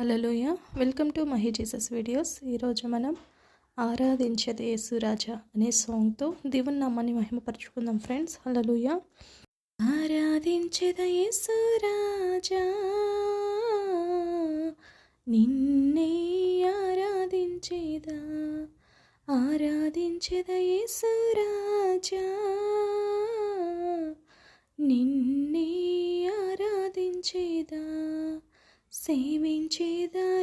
హలోయ welcome to Mahi Jesus videos. ఈరోజు మనం ఆరాధించేది యేసురాజా అనే సాంగ్తో దేవుని నామాన్ని మహిమపరచుకుందాం ఫ్రెండ్స్. హలోయ ఆరాధించేద యేసురాజా నిన్నే ఆరాధించేదా? ఆరాధించేద యేసురాజా నిన్నే సేవించేదాయేసురాజా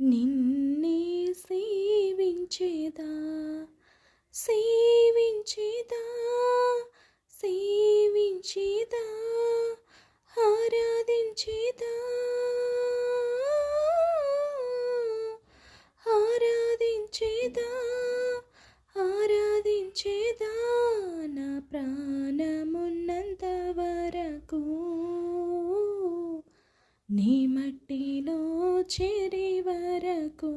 నిన్నే సేవించేదా? సేవించేదా? సేవించేదా? ఆరాధించేదా? ఆరాధించేదా? చేరి వరకు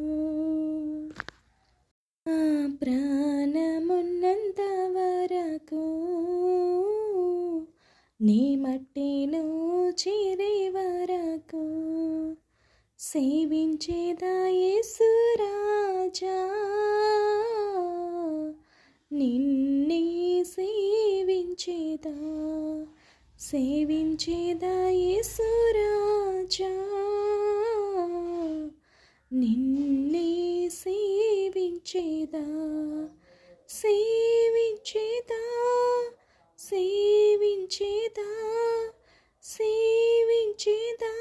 ఆ ప్రాణమున్నంత వరకు నీ మట్టిలో చేరి వరకు సేవించేదా యేసురాజా నిన్నే సేవించేదా? సేవించేదా యేసురాజా నిన్నే సేవించేదా? సేవించేదా? సేవించేదా? సేవించేదా?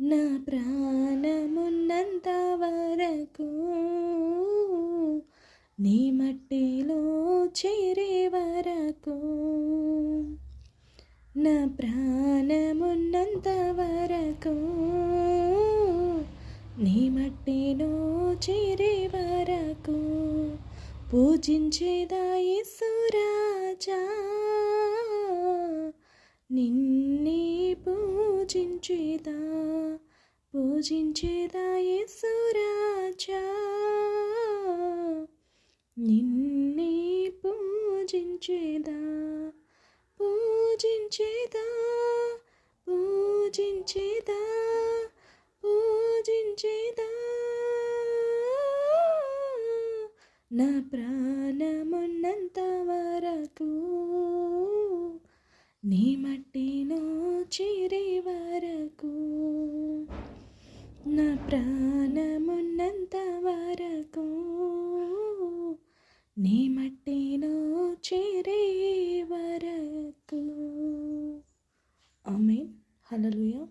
నా ప్రాణమున్నంత వరకు నీ మట్టిలో చేరే వరకు నా ప్రాణమున్నంత వరకు నీ మట్టిలో చేరే వరకు పూజించేదా యేసురాజా నిన్నే పూజించేదా పూజించేదా యేసురాజా నిన్నే పూజించేదా పూజించేదా పూజించేదా? నా ప్రాణమున్నంత వరకు నీ మట్టిలో చేరే వరకు నా ప్రాణమున్నంత వరకు నీ మట్టిలో చేరే వరకు. ఆమె హలలుయా